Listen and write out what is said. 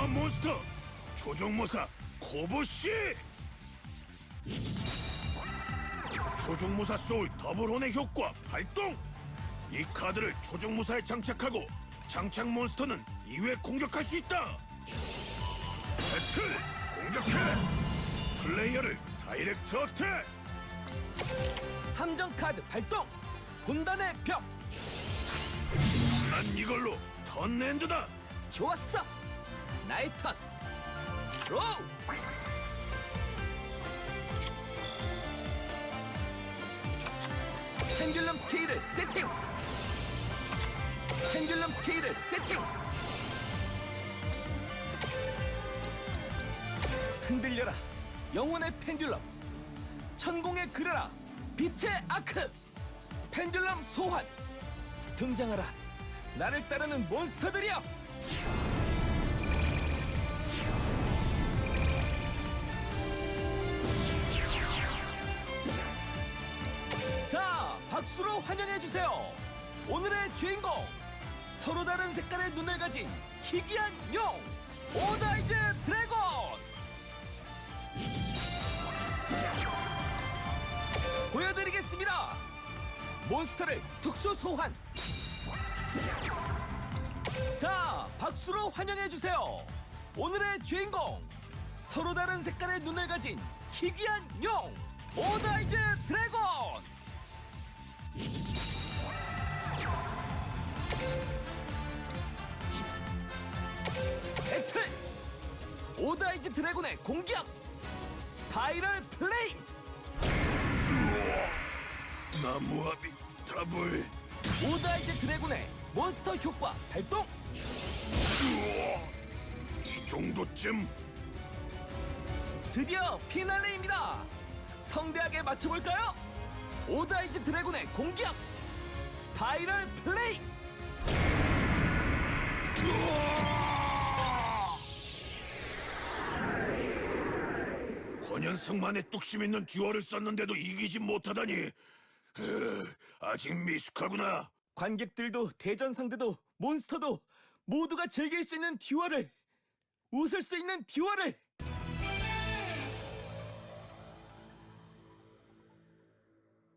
마지막 몬스터. 조종모사 코보씨. 조종모사 소울 더블혼의 효과 발동. 이 카드를 조종모사에 장착하고 장착 몬스터는 이외 공격할 수 있다. 배틀 공격해. 플레이어를 다이렉트 어택. 함정 카드 발동. 분단의 벽. 난 이걸로 턴랜드다. 좋았어. 나의 턴. 로우. 펜듈럼 스케일을 세팅. 펜듈럼 스케일을 세팅. 흔들려라. 영혼의 펜듈럼. 천공에 그려라. 빛의 아크. 펜듈럼 소환. 등장하라. 나를 따르는 몬스터들이여. 환영해 주세요. 오늘의 주인공 서로 다른 색깔의 눈을 가진 희귀한 용 오다이즈 드래곤. 보여드리겠습니다. 몬스터를 특수 소환. 자, 박수로 환영해 주세요. 오늘의 주인공 서로 다른 색깔의 눈을 가진 희귀한 용 오다이즈 드래곤. 오다이즈 드래곤의 공격! 스파이럴 플레임 나무아비 더블. 오다이즈 드래곤의 몬스터 효과 발동! 이 정도쯤. 드디어 피날레입니다! 성대하게 맞춰볼까요? 오다이즈 드래곤의 공격! 스파이럴 플레임 권현승 만의 뚝심 있는 듀얼을 썼는데도 이기지 못하다니. 으, 아직 미숙하구나. 관객들도 대전 상대도 몬스터도 모두가 즐길 수 있는 듀얼을 웃을 수 있는 듀얼을